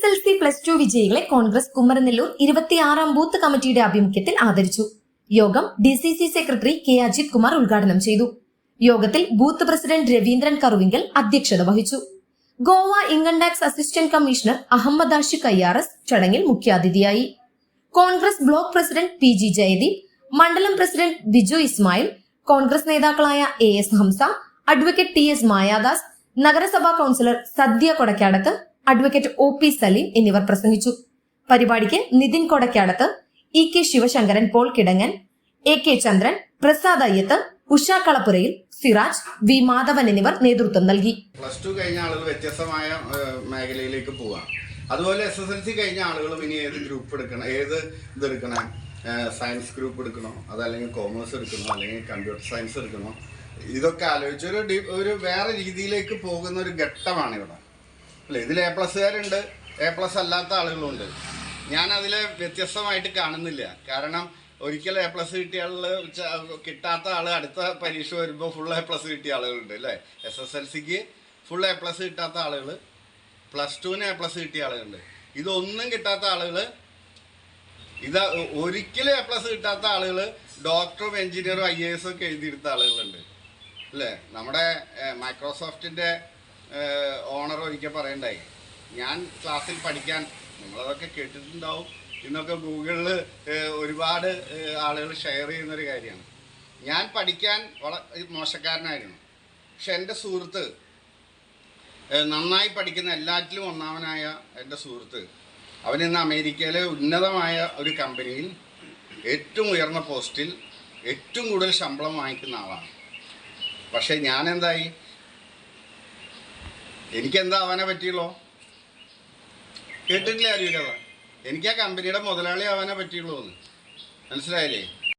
S L C plus two വിജയികളെ കോൺഗ്രസ് കുമരനെല്ലൂർ ഇരുപത്തിയാറാം booth കമ്മിറ്റിയുടെ ആഭിമുഖ്യത്തിൽ ആദരിച്ചു. യോഗം D C C secretary K Ajith Kumar ഉദ്ഘാടനം ചെയ്തു. യോഗത്തിൽ ബൂത്ത് പ്രസിഡന്റ് രവീന്ദ്രൻ കറുവിങ്കൽ അധ്യക്ഷത വഹിച്ചു. Goa income tax assistant commissioner Ahammed Ashi Kayyaras ചടങ്ങിൽ മുഖ്യാതിഥിയായി. Congress block president P G Jayadeep മണ്ഡലം പ്രസിഡന്റ് ബിജു ഇസ്മായിൽ കോൺഗ്രസ് നേതാക്കളായ A S Hamsa advocate T S Mayadas നഗരസഭാ councillor Sadya Kodakkadath advocate O P Saleem എന്നിവർ പ്രസംഗിച്ചു. പരിപാടിക്ക് Nithin Kodakkadath E K Sivasankaran Paul Kidangan A K Chandran Prasad Ayyath Usha Kalappurayil Siraj V Madhavan എന്നിവർ നേതൃത്വം നൽകി. Plus two കഴിഞ്ഞ ആളുകൾ വ്യത്യസ്തമായ മേഖലയിലേക്ക് പോവാം. അതുപോലെ എസ് എസ് എൽ സി കഴിഞ്ഞ ആളുകളും ഇനി ഏത് ഗ്രൂപ്പ് എടുക്കണം ഏത് ഇത് എടുക്കണം? സയൻസ് ഗ്രൂപ്പ് എടുക്കണോ? അതല്ലെങ്കിൽ കോമേഴ്സ് എടുക്കണോ? അല്ലെങ്കിൽ കമ്പ്യൂട്ടർ സയൻസ് എടുക്കണോ? ഇതൊക്കെ ആലോചിച്ച് ഒരു ഒരു വേറെ രീതിയിലേക്ക് പോകുന്ന ഒരു ഘട്ടമാണ് ഇവിടെ അല്ലേ ഇതിൽ എ പ്ലസ്സുകാരുണ്ട് എ പ്ലസ് അല്ലാത്ത ആളുകളുണ്ട്. ഞാൻ അതിൽ വ്യത്യസ്തമായിട്ട് കാണുന്നില്ല. കാരണം ഒരിക്കൽ എ പ്ലസ് കിട്ടിയ ആൾ ച- കിട്ടാത്ത ആൾ അടുത്ത പരീക്ഷ വരുമ്പോൾ ഫുൾ എ പ്ലസ് കിട്ടിയ ആളുകളുണ്ട് അല്ലേ? എസ് എസ് എൽ സിക്ക് ഫുൾ എ പ്ലസ് കിട്ടാത്ത ആളുകൾ പ്ലസ് ടുവിന് എ പ്ലസ് കിട്ടിയ ആളുകളുണ്ട്. ഇതൊന്നും കിട്ടാത്ത ആളുകൾ ഇത് ഒരിക്കലും എ പ്ലസ് കിട്ടാത്ത ആളുകൾ ഡോക്ടറും എഞ്ചിനീയറും ഐ എ എസും ഒക്കെ എഴുതിയെടുത്ത ആളുകളുണ്ട്. അല്ലേ? നമ്മുടെ മൈക്രോസോഫ്റ്റിന്റെ ഓണർ ഒരിക്കൽ പറയണ്ടായി ഞാൻ ക്ലാസ്സിൽ പഠിക്കാൻ നിങ്ങളതൊക്കെ കേട്ടിട്ടുണ്ടാവും. ഇന്നൊക്കെ ഗൂഗിളിൽ ഒരുപാട് ആളുകൾ ഷെയർ ചെയ്യുന്നൊരു കാര്യമാണ്. ഞാൻ പഠിക്കാൻ വള മോശക്കാരനായിരുന്നു. പക്ഷെ എന്റെ സുഹൃത്ത് നന്നായി പഠിക്കുന്ന എല്ലാറ്റിലും ഒന്നാമനായ എന്റെ സുഹൃത്ത് അവൻ ഇന്ന് അമേരിക്കയിലെ ഉന്നതമായ ഒരു കമ്പനിയിൽ ഏറ്റവും ഉയർന്ന പോസ്റ്റിൽ ഏറ്റവും കൂടുതൽ ശമ്പളം വാങ്ങിക്കുന്ന ആളാണ്. പക്ഷേ ഞാൻ എന്തായി എനിക്കെന്താ അവനെ പറ്റിയുള്ളോ? കേട്ടിട്ടില്ല ആരും കഥ എനിക്ക് ആ കമ്പനിയുടെ മുതലാളി അവനെ പറ്റിയുള്ളൂ എന്ന് മനസ്സിലായില്ലേ?